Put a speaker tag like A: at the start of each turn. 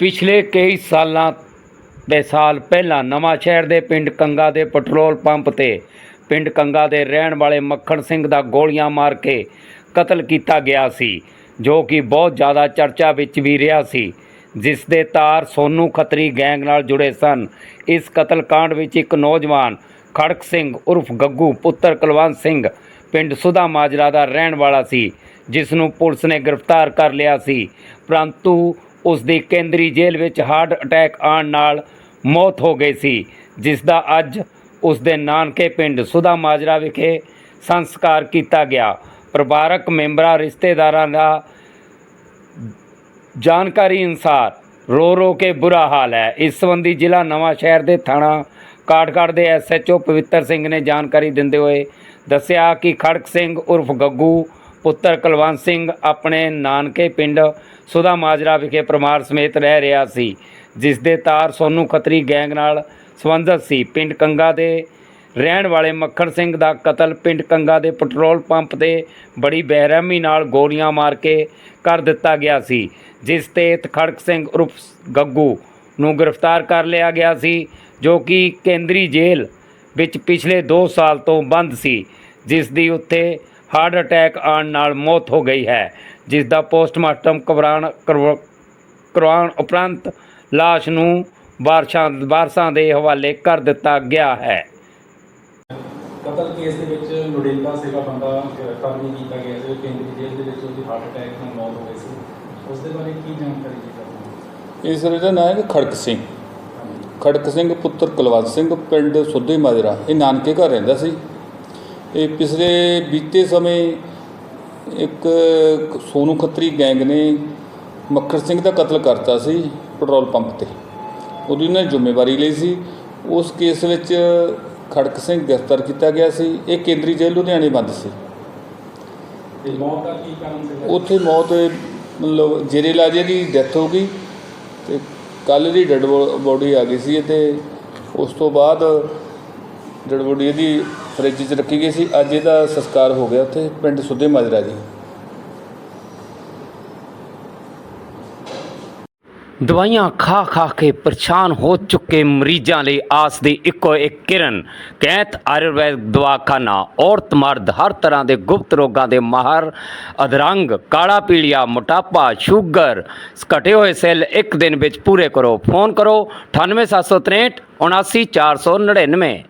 A: ਪਿਛਲੇ ਕਈ ਸਾਲਾਂ ਦੇ ਸਾਲ ਪਹਿਲਾਂ ਨਵਾਂ ਸ਼ਹਿਰ ਦੇ ਪਿੰਡ ਕੰਗਾ ਦੇ ਪੈਟਰੋਲ ਪੰਪ ਤੇ ਪਿੰਡ ਕੰਗਾ ਦੇ ਰਹਿਣ ਵਾਲੇ ਮੱਖਣ ਸਿੰਘ ਦਾ ਗੋਲੀਆਂ ਮਾਰ ਕੇ ਕਤਲ ਕੀਤਾ ਗਿਆ ਸੀ, ਜੋ ਕਿ ਬਹੁਤ ਜ਼ਿਆਦਾ ਚਰਚਾ ਵਿੱਚ ਵੀ ਰਿਹਾ ਸੀ, ਜਿਸ ਦੇ ਤਾਰ ਸੋਨੂ ਖੱਤਰੀ ਗੈਂਗ ਨਾਲ ਜੁੜੇ ਸਨ। ਇਸ ਕਤਲकांड ਵਿੱਚ ਇੱਕ ਨੌਜਵਾਨ ਖੜਕ ਸਿੰਘ ਉਰਫ ਗੱਗੂ ਪੁੱਤਰ ਕੁਲਵੰਤ ਸਿੰਘ ਪਿੰਡ ਸੁਧਾ ਮਾਜਰਾ ਦਾ ਰਹਿਣ ਵਾਲਾ ਸੀ, ਜਿਸ ਨੂੰ ਪੁਲਿਸ ਨੇ ਗ੍ਰਿਫਤਾਰ ਕਰ ਲਿਆ ਸੀ। ਪਰੰਤੂ ਉਸ ਦੀ ਕੇਂਦਰੀ ਜੇਲ੍ਹ ਵਿੱਚ ਹਾਰਟ ਅਟੈਕ ਆਉਣ ਨਾਲ ਮੌਤ ਹੋ ਗਈ ਸੀ ਜਿਸ ਦਾ ਅੱਜ ਉਸ ਦੇ ਨਾਨਕੇ ਪਿੰਡ ਸੁਦਾ ਮਾਜਰਾ ਵਿਖੇ ਸੰਸਕਾਰ ਕੀਤਾ ਗਿਆ। ਪਰਿਵਾਰਕ ਮੈਂਬਰਾਂ, ਰਿਸ਼ਤੇਦਾਰਾਂ ਦਾ ਜਾਣਕਾਰੀ ਅਨੁਸਾਰ ਰੋ ਰੋ ਕੇ ਬੁਰਾ ਹਾਲ ਹੈ। ਇਸ ਸੰਬੰਧੀ ਜ਼ਿਲ੍ਹਾ ਨਵਾਂ ਸ਼ਹਿਰ ਦੇ ਥਾਣਾ ਕਾਠਗੜ੍ਹ ਦੇ ਐਸਐਚਓ ਪਵਿੱਤਰ ਸਿੰਘ ਨੇ ਜਾਣਕਾਰੀ ਦਿੰਦੇ ਹੋਏ ਦੱਸਿਆ ਕਿ ਖੜਕ ਸਿੰਘ ਉਰਫ ਗੱਗੂ ਪੁੱਤਰ ਕੁਲਵੰਤ ਸਿੰਘ ਆਪਣੇ ਨਾਨਕੇ ਪਿੰਡ ਸੁਦਾ ਮਾਜਰਾ ਵਿਖੇ ਪਰਿਵਾਰ ਸਮੇਤ ਰਹਿ ਰਿਹਾ ਸੀ ਜਿਸ ਦੇ ਤਾਰ ਸੋਨੂ ਖੱਤਰੀ ਗੈਂਗ ਨਾਲ ਸੰਬੰਧਿਤ ਸੀ। ਪਿੰਡ ਕੰਗਾ ਦੇ ਰਹਿਣ ਵਾਲੇ ਮੱਖਣ ਸਿੰਘ ਦਾ ਕਤਲ ਪਿੰਡ ਕੰਗਾ ਦੇ ਪੈਟਰੋਲ ਪੰਪ ਤੇ ਬੜੀ ਬੇਰਹਿਮੀ ਨਾਲ ਗੋਲੀਆਂ ਮਾਰ ਕੇ ਕਰ ਦਿੱਤਾ ਗਿਆ ਸੀ, ਜਿਸ ਤੇ ਖੜਕ ਸਿੰਘ ਉਰਫ ਗੱਗੂ ਨੂੰ ਗ੍ਰਿਫਤਾਰ ਕਰ ਲਿਆ ਗਿਆ ਸੀ, ਜੋ ਕਿ ਕੇਂਦਰੀ ਜੇਲ੍ਹ ਵਿੱਚ ਪਿਛਲੇ 2 ਸਾਲ ਤੋਂ ਬੰਦ ਸੀ, ਜਿਸ ਦੀ ਉੱਥੇ ਹਾਰਟ ਅਟੈਕ ਆਉਣ ਨਾਲ ਮੌਤ ਹੋ ਗਈ ਹੈ ਜਿਸ ਦਾ ਪੋਸਟਮਾਰਟਮ ਕਰਵਾਉਣ ਕਰਵਾ- ਕਰਵਾਉਣ ਉਪਰੰਤ ਲਾਸ਼ ਨੂੰ ਵਾਰਸਾਂ ਵਾਰਸਾਂ ਦੇ ਹਵਾਲੇ ਕਰ ਦਿੱਤਾ ਗਿਆ ਹੈ।
B: ਕਤਲ ਕੇਸ ਦੇ ਵਿੱਚ ਲੋੜੀਂਦਾ ਸੀਗਾ ਬੰਦਾ ਗ੍ਰਿਫਤਾਰ ਨਹੀਂ ਕੀਤਾ ਗਿਆ ਸੀ ਕੇਂਦਰੀ ਜੇਲ੍ਹ ਦੇ ਵਿੱਚ ਉਹਦੀ ਹਾਰਟ ਅਟੈਕ ਨਾਲ ਮੌਤ ਹੋ ਗਈ ਸੀ। ਉਸ ਦੇ ਬਾਰੇ ਕੀ ਜਾਣਕਾਰੀ ਜੀ
C: ਇਸ ਦਾ ਨਾਂ ਹੈ ਖੜਕ ਸਿੰਘ। ਖੜਕ ਸਿੰਘ ਪੁੱਤਰ ਕੁਲਵੰਤ ਸਿੰਘ ਪਿੰਡ ਸੁੱਧੇ ਮਾਜਰਾ। ਇਹ ਨਾਨਕੇ ਘਰ ਰਹਿੰਦਾ ਸੀ। ਇਹ ਪਿਛਲੇ ਬੀਤੇ ਸਮੇਂ ਇੱਕ ਸੋਨੂ ਖੱਤਰੀ ਗੈਂਗ ਨੇ ਮੱਖਣ ਸਿੰਘ ਦਾ ਕਤਲ ਕਰਤਾ ਸੀ ਪੈਟਰੋਲ ਪੰਪ ਤੇ। ਉਹਦੀ ਉਹਨਾਂ ਨੇ ਜ਼ਿੰਮੇਵਾਰੀ ਲਈ ਸੀ। ਉਸ ਕੇਸ ਵਿੱਚ ਖੜਕ ਸਿੰਘ ਗ੍ਰਿਫਤਾਰ ਕੀਤਾ ਗਿਆ ਸੀ। ਇਹ ਕੇਂਦਰੀ ਜੇਲ੍ਹ ਲੁਧਿਆਣੇ ਬੰਦ ਸੀ।
B: ਤੇ ਮੌਤ ਦਾ ਕੀ ਕਾਰਨ ਸੀਗਾ?
C: ਉੱਥੇ ਮੌਤ ਮਤਲਬ ਜੇਰੇ ਇਲਾਜੇ ਦੀ ਡੈਥ ਹੋ ਗਈ ਤੇ ਕੱਲ ਦੀ ਡੈਡ ਬੋਡੀ ਆ ਗਈ ਸੀ ਤੇ ਉਸ ਤੋਂ ਬਾਅਦ ਡੈਡ ਬੋਡੀ ਇਹਦੀ ਫ੍ਰਿਜ 'ਚ ਰੱਖੀ ਗਈ ਸੀ। ਅੱਜ ਇਹਦਾ ਸੰਸਕਾਰ ਹੋ ਗਿਆ ਉੱਥੇ ਪਿੰਡ ਸੁੱਧੇ ਮਾਜਰਾ ਜੀ।
A: ਦਵਾਈਆਂ ਖਾ ਖਾ ਕੇ ਪਰੇਸ਼ਾਨ ਹੋ ਚੁੱਕੇ ਮਰੀਜ਼ਾਂ ਲਈ ਆਸ ਦੀ ਇੱਕੋ ਇੱਕ ਕਿਰਨ ਕੈਂਤ ਆਯੁਰਵੈਦ ਦਵਾਖਾਨਾ। ਔਰਤ ਮਰਦ ਹਰ ਤਰ੍ਹਾਂ ਦੇ ਗੁਪਤ ਰੋਗਾਂ ਦੇ ਮਾਹਰ, ਅਧਰੰਗ, ਕਾਲਾ ਪੀਲੀਆ, ਮੋਟਾਪਾ, ਸ਼ੂਗਰ, ਘਟੇ ਹੋਏ ਸੈੱਲ ਇੱਕ ਦਿਨ ਵਿੱਚ ਪੂਰੇ ਕਰੋ। ਫੋਨ ਕਰੋ 98763 79499